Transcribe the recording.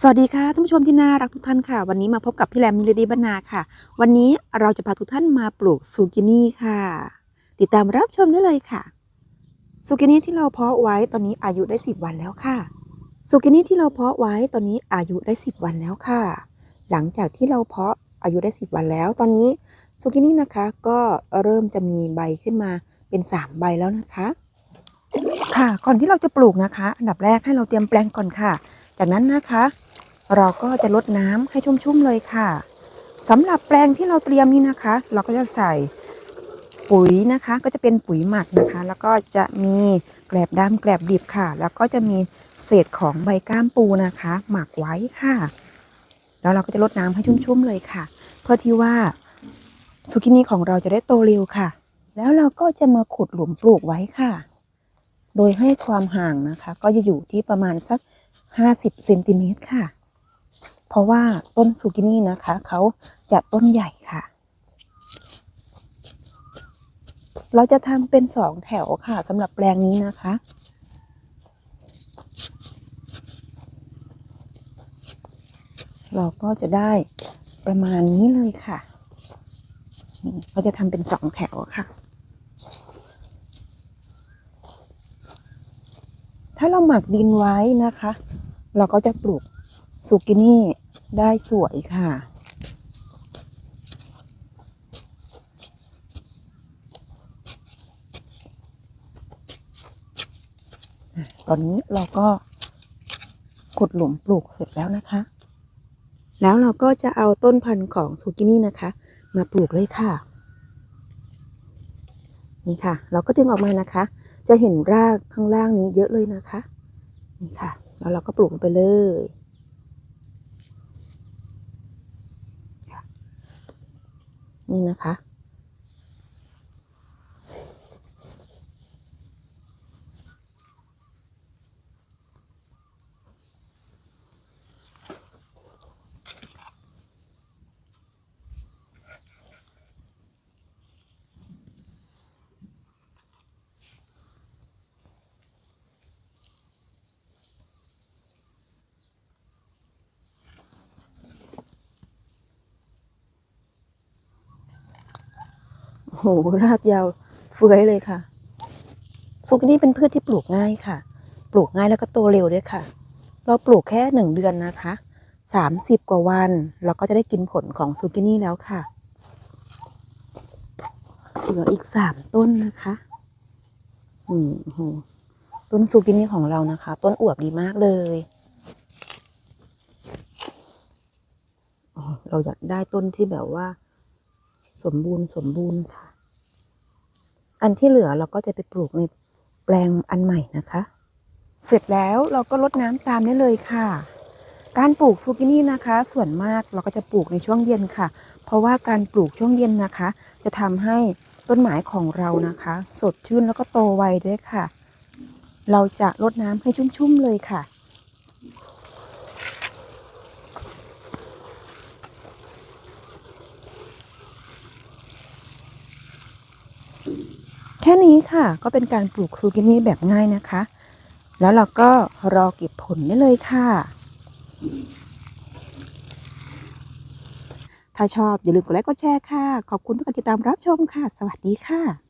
สวัสดีค่ะท่านผู้ชมที่น่ารักทุกท่านค่ะ วันนี้มาพบกับพี่แรมมิลดีบรรณาค่ะ วันนี้เราจะพาทุกท่านมาปลูกซูกินี่ค่ะ ติดตามรับชมได้เลยค่ะซูกินี่ที่เราเพาะไว้ตอนนี้อายุได้ 10 วันแล้วค่ะซูกินี่ที่เราเพาะไว้ตอนนี้อายุได้ 10 วันแล้วค่ะ หลังจากที่เราเพาะอายุได้ 10 วันแล้ว ตอนนี้ซูกินี่นะคะก็เริ่มจะมีใบขึ้นมาเป็น 3 ใบแล้วนะคะ ค่ะก่อนที่เราจะปลูกนะคะ อันดับแรกให้เราเตรียมแปลงก่อนค่ะ จากนั้นนะคะ เราก็จะลดน้ำให้ชุ่มๆเลยค่ะสำหรับแปลงที่เราเตรียมนี้นะคะ เราก็จะใส่ปุ๋ยนะคะ ก็จะเป็นปุ๋ยหมักนะคะ แล้วก็จะมีแกลบดำแกลบดิบค่ะ แล้วก็จะมีเศษของใบก้ามปูนะคะ หมักไว้ค่ะ แล้วเราก็จะลดน้ำให้ชุ่มๆเลยค่ะ เพื่อที่ว่าซุกินี่ของเราจะได้โตเร็วค่ะ แล้วเราก็จะมาขุดหลุมปลูกไว้ค่ะ โดยให้ความห่างนะคะ ก็จะอยู่ที่ประมาณสัก 50เซนติเมตรค่ะ เพราะว่าต้นซูกินี่นะคะ เขาจะต้นใหญ่ค่ะ เราจะทำเป็นสองแถวค่ะสำหรับแปลงนี้นะคะเราก็จะได้ประมาณนี้เลยค่ะ นี่เราจะทำเป็นสองแถวค่ะ ถ้าเราหมักดินไว้นะคะ เราก็จะปลูกซูกินี่ได้สวยค่ะ ตอนนี้เราก็ขุดหลุมปลูกเสร็จแล้วนะคะ แล้วเราก็จะเอาต้นพันธุ์ของซูกินี่นะคะ มาปลูกเลยค่ะ นี่ค่ะ เราก็ดึงออกมานะคะ จะเห็นรากข้างล่างนี้เยอะเลยนะคะ นี่ค่ะ แล้วเราก็ปลูกไปเลยนี่นะคะ หรากยาวเฟื้อยเลยค่ะซุกินี่เป็นพืชที่ปลูกง่ายค่ะ ปลูกง่ายแล้วก็โตเร็วด้วยค่ะ เราปลูกแค่หนึ่งเดือนนะคะสามสิบกว่าวันเราก็จะได้กินผลของซูกินี่แล้วค่ะเหลืออีกสามต้นนะคะอืมโหต้นซูกินี่ของเรานะคะ ต้นอวบดีมากเลยเราอยากได้ต้นที่แบบว่า สมบูรณ์สมบูรณ์ค่ะ อันที่เหลือเราก็จะไปปลูกในแปลงอันใหม่นะคะ เสร็จแล้วเราก็ลดน้ำตามได้เลยค่ะ การปลูกซูกินี่นะคะ ส่วนมากเราก็จะปลูกในช่วงเย็นค่ะ เพราะว่าการปลูกช่วงเย็นนะคะ จะทำให้ต้นไม้ของเรานะคะ สดชื่นแล้วก็โตไวด้วยค่ะ เราจะลดน้ำให้ชุ่มๆเลยค่ะ แค่นี้ค่ะก็เป็นการปลูกซูกินี่แบบง่ายนะคะ แล้วเราก็รอเก็บผลได้เลยค่ะ ถ้าชอบอย่าลืมกดไลค์กดแชร์ค่ะ ขอบคุณทุกการติดตามรับชมค่ะ สวัสดีค่ะ